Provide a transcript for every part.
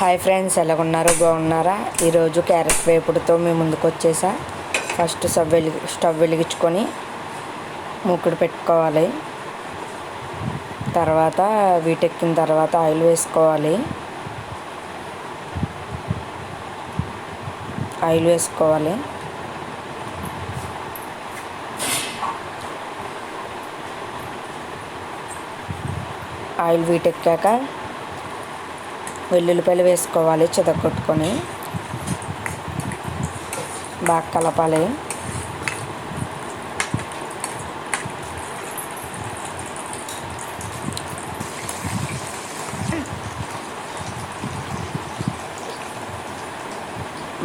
Hi friends ఎలాగున్నారు? బాగున్నారా? ఈరోజు carrot వేపుడుతో మేము ముందుకు వచ్చేసా. ఫస్ట్ స్టవ్ వెలిగి స్టవ్ వెలిగించుకొని మూకుడు పెట్టుకోవాలి. తర్వాత వీటెక్కిన తర్వాత ఆయిల్ వేసుకోవాలి. ఆయిల్ వేసుకోవాలి. ఆయిల్ వీటెక్కాక వెల్లుల్లిపాయలు వేసుకోవాలి చితగొట్టుకొని బాగా కలపాలి.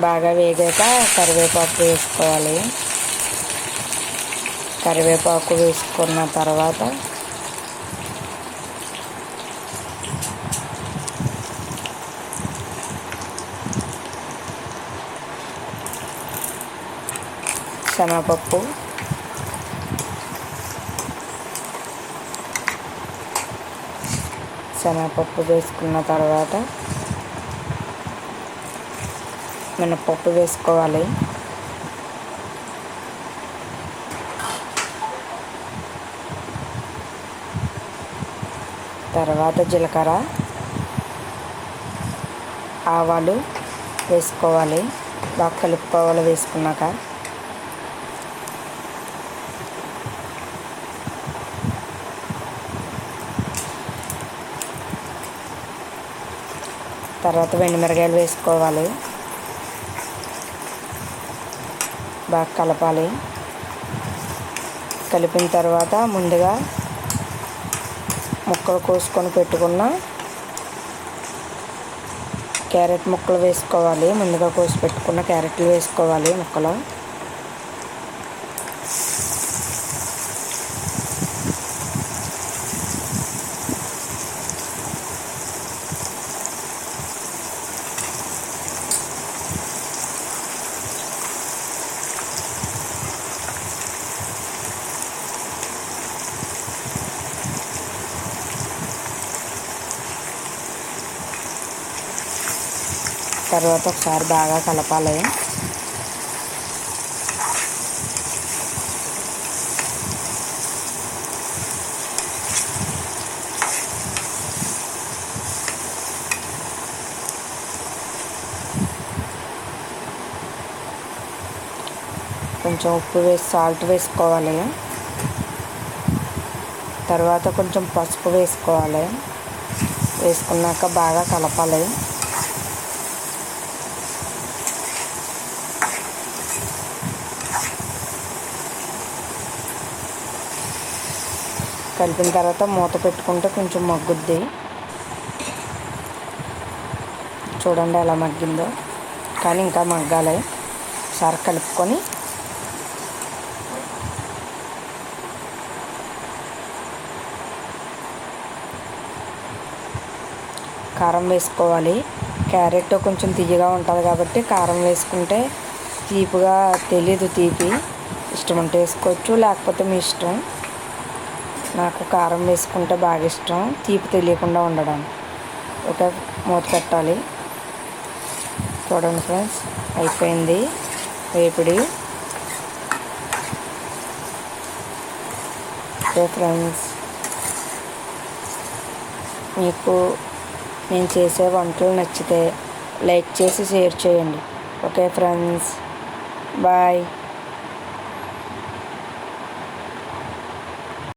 బాగా వేగాక కరివేపాకు వేసుకోవాలి. కరివేపాకు వేసుకున్న తర్వాత శనగపప్పు. శనగపప్పు వేసుకున్న తర్వాత మినపప్పు వేసుకోవాలి. తర్వాత జీలకర్ర ఆవాలు వేసుకోవాలి. బాగా కలుపుకోవాలి వేసుకున్నాక. తర్వాత వెండిమిరగాయలు వేసుకోవాలి. బాగా కలపాలి. కలిపిన తర్వాత ముందుగా ముక్కలు కోసుకొని పెట్టుకున్న క్యారెట్ ముక్కలు వేసుకోవాలి. ముందుగా కోసి పెట్టుకున్న క్యారెట్లు వేసుకోవాలి ముక్కలు. తర్వాత ఒకసారి బాగా కలపాలి. కొంచెం ఉప్పు వేసి సాల్ట్ వేసుకోవాలి. తర్వాత కొంచెం పసుపు వేసుకోవాలి. వేసుకున్నాక బాగా కలపాలి. కలిపిన తర్వాత మూత పెట్టుకుంటే కొంచెం మగ్గుద్ది. చూడండి ఎలా మగ్గిందో. కానీ ఇంకా మగ్గాలి. సార్ కలుపుకొని. కారం వేసుకోవాలి. క్యారెట్ కొంచెం తీయగా ఉంటుంది కాబట్టి కారం వేసుకుంటే తీపిగా తెలీదు తీపి. ఇష్టం ఉంటే వేసుకోవచ్చు. లేకపోతే మీ ఇష్టం. నాకు కారం వేసుకుంటే బాగా ఇష్టం. తీపి తెలియకుండా ఉండడం. ఒక మూత పెట్టాలి. చూడండి ఫ్రెండ్స్ అయిపోయింది. వేపిడి. Okay friends. మీకు నేను చేసే వంటలు నచ్చితే లైక్ చేసి షేర్ చేయండి. Okay friends. బాయ్.